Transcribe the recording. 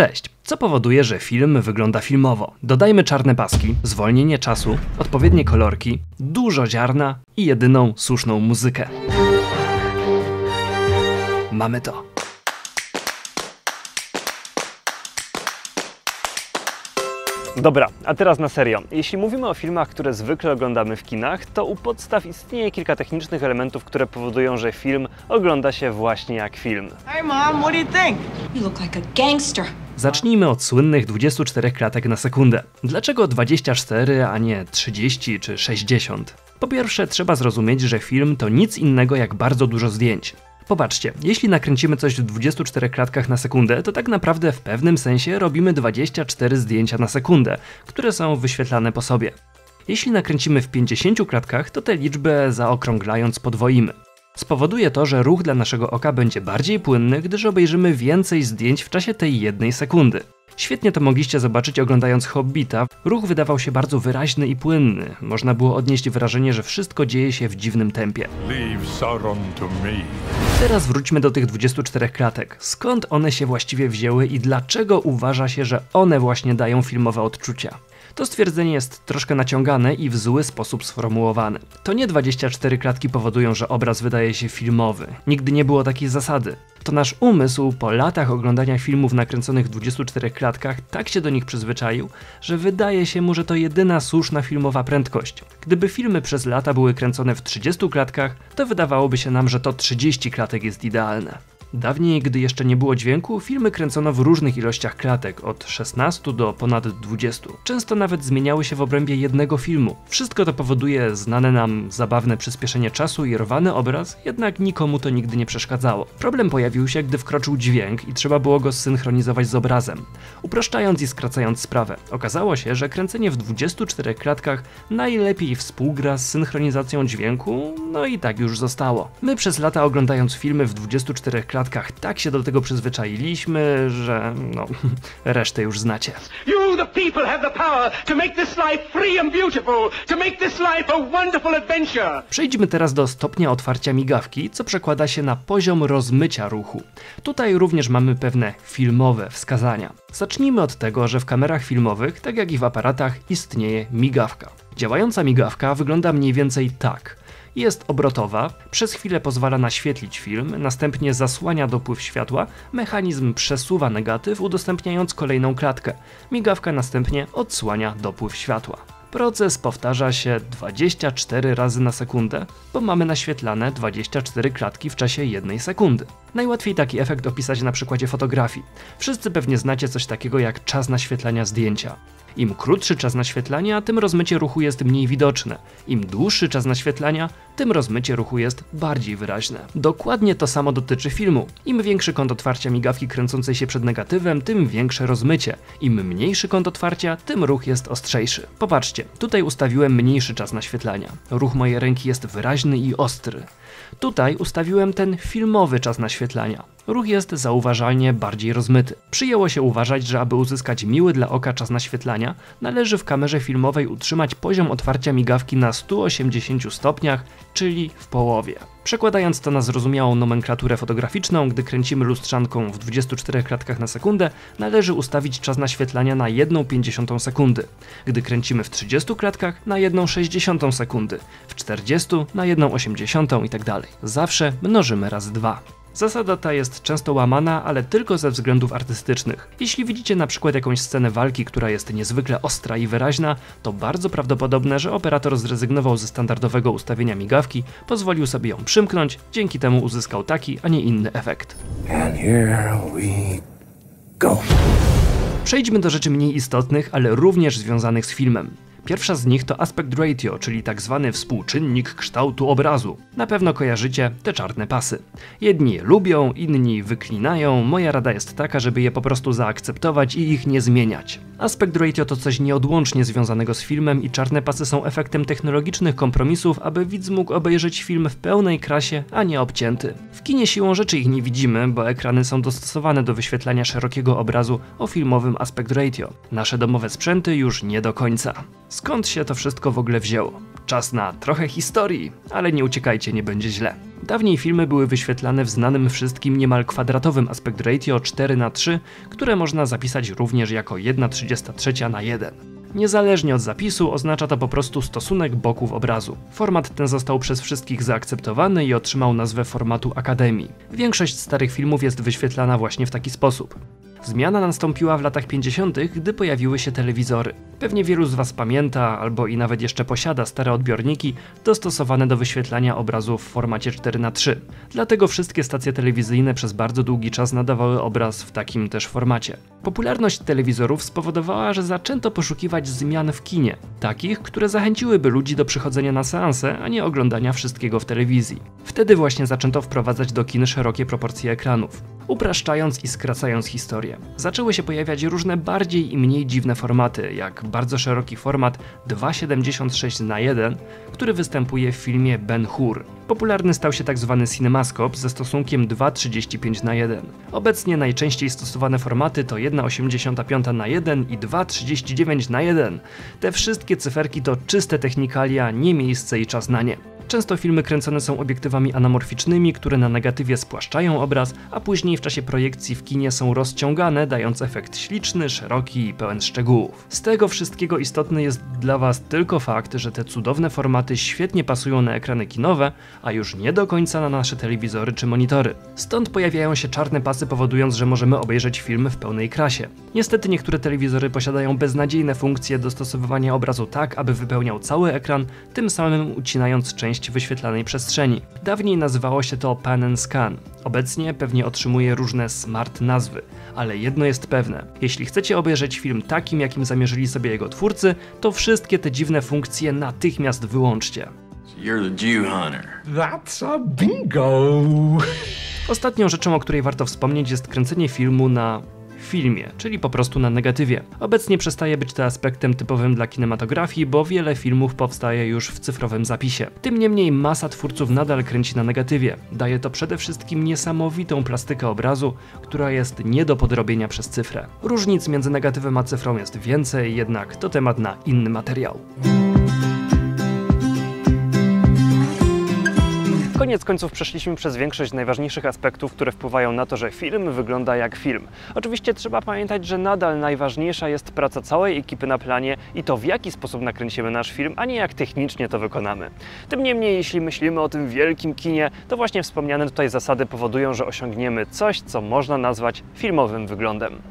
Cześć! Co powoduje, że film wygląda filmowo? Dodajmy czarne paski, zwolnienie czasu, odpowiednie kolorki, dużo ziarna i jedyną słuszną muzykę. Mamy to. Dobra, a teraz na serio. Jeśli mówimy o filmach, które zwykle oglądamy w kinach, to u podstaw istnieje kilka technicznych elementów, które powodują, że film ogląda się właśnie jak film. Hey, Mom, what do you think? You look like a gangster. Zacznijmy od słynnych 24 klatek na sekundę. Dlaczego 24, a nie 30 czy 60? Po pierwsze, trzeba zrozumieć, że film to nic innego jak bardzo dużo zdjęć. Popatrzcie, jeśli nakręcimy coś w 24 klatkach na sekundę, to tak naprawdę w pewnym sensie robimy 24 zdjęcia na sekundę, które są wyświetlane po sobie. Jeśli nakręcimy w 50 klatkach, to tę liczbę zaokrąglając podwoimy. Spowoduje to, że ruch dla naszego oka będzie bardziej płynny, gdyż obejrzymy więcej zdjęć w czasie tej jednej sekundy. Świetnie to mogliście zobaczyć oglądając Hobbita. Ruch wydawał się bardzo wyraźny i płynny. Można było odnieść wrażenie, że wszystko dzieje się w dziwnym tempie. Teraz wróćmy do tych 24 klatek. Skąd one się właściwie wzięły i dlaczego uważa się, że one właśnie dają filmowe odczucia? To stwierdzenie jest troszkę naciągane i w zły sposób sformułowane. To nie 24 klatki powodują, że obraz wydaje się filmowy. Nigdy nie było takiej zasady. To nasz umysł po latach oglądania filmów nakręconych w 24 klatkach tak się do nich przyzwyczaił, że wydaje się mu, że to jedyna słuszna filmowa prędkość. Gdyby filmy przez lata były kręcone w 30 klatkach, to wydawałoby się nam, że to 30 klatek jest idealne. Dawniej, gdy jeszcze nie było dźwięku, filmy kręcono w różnych ilościach klatek, od 16 do ponad 20. Często nawet zmieniały się w obrębie jednego filmu. Wszystko to powoduje znane nam zabawne przyspieszenie czasu i rwany obraz, jednak nikomu to nigdy nie przeszkadzało. Problem pojawił się, gdy wkroczył dźwięk i trzeba było go zsynchronizować z obrazem. Upraszczając i skracając sprawę, okazało się, że kręcenie w 24 klatkach najlepiej współgra z synchronizacją dźwięku, no i tak już zostało. My przez lata oglądając filmy w 24 klatkach klatkach tak się do tego przyzwyczailiśmy, że no, resztę już znacie. You, the people, have the power to make this life free and beautiful, to make this life a wonderful adventure. Przejdźmy teraz do stopnia otwarcia migawki, co przekłada się na poziom rozmycia ruchu. Tutaj również mamy pewne filmowe wskazania. Zacznijmy od tego, że w kamerach filmowych, tak jak i w aparatach, istnieje migawka. Działająca migawka wygląda mniej więcej tak – jest obrotowa, przez chwilę pozwala naświetlić film, następnie zasłania dopływ światła, mechanizm przesuwa negatyw, udostępniając kolejną klatkę. Migawka następnie odsłania dopływ światła. Proces powtarza się 24 razy na sekundę, bo mamy naświetlane 24 klatki w czasie jednej sekundy. Najłatwiej taki efekt opisać na przykładzie fotografii. Wszyscy pewnie znacie coś takiego jak czas naświetlania zdjęcia. Im krótszy czas naświetlania, tym rozmycie ruchu jest mniej widoczne. Im dłuższy czas naświetlania, tym rozmycie ruchu jest bardziej wyraźne. Dokładnie to samo dotyczy filmu. Im większy kąt otwarcia migawki kręcącej się przed negatywem, tym większe rozmycie. Im mniejszy kąt otwarcia, tym ruch jest ostrzejszy. Popatrzcie, tutaj ustawiłem mniejszy czas naświetlania. Ruch mojej ręki jest wyraźny i ostry. Tutaj ustawiłem ten filmowy czas naświetlania. Ruch jest zauważalnie bardziej rozmyty. Przyjęło się uważać, że aby uzyskać miły dla oka czas naświetlania, należy w kamerze filmowej utrzymać poziom otwarcia migawki na 180 stopniach, czyli w połowie. Przekładając to na zrozumiałą nomenklaturę fotograficzną, gdy kręcimy lustrzanką w 24 klatkach na sekundę, należy ustawić czas naświetlania na 1,50 sekundy. Gdy kręcimy w 30 klatkach, na 1,60 sekundy, w 40 na 1,80 itd. Tak Zawsze mnożymy razy 2. Zasada ta jest często łamana, ale tylko ze względów artystycznych. Jeśli widzicie na przykład jakąś scenę walki, która jest niezwykle ostra i wyraźna, to bardzo prawdopodobne, że operator zrezygnował ze standardowego ustawienia migawki, pozwolił sobie ją przymknąć, dzięki temu uzyskał taki, a nie inny efekt. And here we go. Przejdźmy do rzeczy mniej istotnych, ale również związanych z filmem. Pierwsza z nich to aspect ratio, czyli tak zwany współczynnik kształtu obrazu. Na pewno kojarzycie te czarne pasy. Jedni je lubią, inni wyklinają. Moja rada jest taka, żeby je po prostu zaakceptować i ich nie zmieniać. Aspect ratio to coś nieodłącznie związanego z filmem i czarne pasy są efektem technologicznych kompromisów, aby widz mógł obejrzeć film w pełnej krasie, a nie obcięty. W kinie siłą rzeczy ich nie widzimy, bo ekrany są dostosowane do wyświetlania szerokiego obrazu o filmowym aspect ratio. Nasze domowe sprzęty już nie do końca. Skąd się to wszystko w ogóle wzięło? Czas na trochę historii, ale nie uciekajcie, nie będzie źle. Dawniej filmy były wyświetlane w znanym wszystkim niemal kwadratowym aspect ratio 4 na 3 które można zapisać również jako 1,33 na 1. Niezależnie od zapisu oznacza to po prostu stosunek boków obrazu. Format ten został przez wszystkich zaakceptowany i otrzymał nazwę formatu Akademii. Większość starych filmów jest wyświetlana właśnie w taki sposób. Zmiana nastąpiła w latach 50., gdy pojawiły się telewizory. Pewnie wielu z Was pamięta, albo i nawet jeszcze posiada stare odbiorniki dostosowane do wyświetlania obrazu w formacie 4x3. Dlatego wszystkie stacje telewizyjne przez bardzo długi czas nadawały obraz w takim też formacie. Popularność telewizorów spowodowała, że zaczęto poszukiwać zmian w kinie, takich, które zachęciłyby ludzi do przychodzenia na seanse, a nie oglądania wszystkiego w telewizji. Wtedy właśnie zaczęto wprowadzać do kin szerokie proporcje ekranów, upraszczając i skracając historię. Zaczęły się pojawiać różne bardziej i mniej dziwne formaty, jak bardzo szeroki format 2,76 na 1, który występuje w filmie Ben Hur. Popularny stał się tzw. Tak CinemaScope ze stosunkiem 2,35 na 1. Obecnie najczęściej stosowane formaty to 1,85 na 1 i 2,39 na 1. Te wszystkie cyferki to czyste technikalia, nie miejsce i czas na nie. Często filmy kręcone są obiektywami anamorficznymi, które na negatywie spłaszczają obraz, a później w czasie projekcji w kinie są rozciągane, dając efekt śliczny, szeroki i pełen szczegółów. Z tego wszystkiego istotny jest dla Was tylko fakt, że te cudowne formaty świetnie pasują na ekrany kinowe, a już nie do końca na nasze telewizory czy monitory. Stąd pojawiają się czarne pasy, powodując, że możemy obejrzeć film w pełnej krasie. Niestety niektóre telewizory posiadają beznadziejne funkcje dostosowywania obrazu tak, aby wypełniał cały ekran, tym samym ucinając część wyświetlanej przestrzeni. Dawniej nazywało się to Pan and Scan. Obecnie pewnie otrzymuje różne smart nazwy, ale jedno jest pewne. Jeśli chcecie obejrzeć film takim, jakim zamierzyli sobie jego twórcy, to wszystkie te dziwne funkcje natychmiast wyłączcie. You're the Jew hunter. That's a bingo! Ostatnią rzeczą, o której warto wspomnieć, jest kręcenie filmu na filmie, czyli po prostu na negatywie. Obecnie przestaje być to aspektem typowym dla kinematografii, bo wiele filmów powstaje już w cyfrowym zapisie. Tym niemniej masa twórców nadal kręci na negatywie. Daje to przede wszystkim niesamowitą plastykę obrazu, która jest nie do podrobienia przez cyfrę. Różnic między negatywem a cyfrą jest więcej, jednak to temat na inny materiał. Koniec końców przeszliśmy przez większość najważniejszych aspektów, które wpływają na to, że film wygląda jak film. Oczywiście trzeba pamiętać, że nadal najważniejsza jest praca całej ekipy na planie i to w jaki sposób nakręcimy nasz film, a nie jak technicznie to wykonamy. Tym niemniej, jeśli myślimy o tym wielkim kinie, to właśnie wspomniane tutaj zasady powodują, że osiągniemy coś, co można nazwać filmowym wyglądem.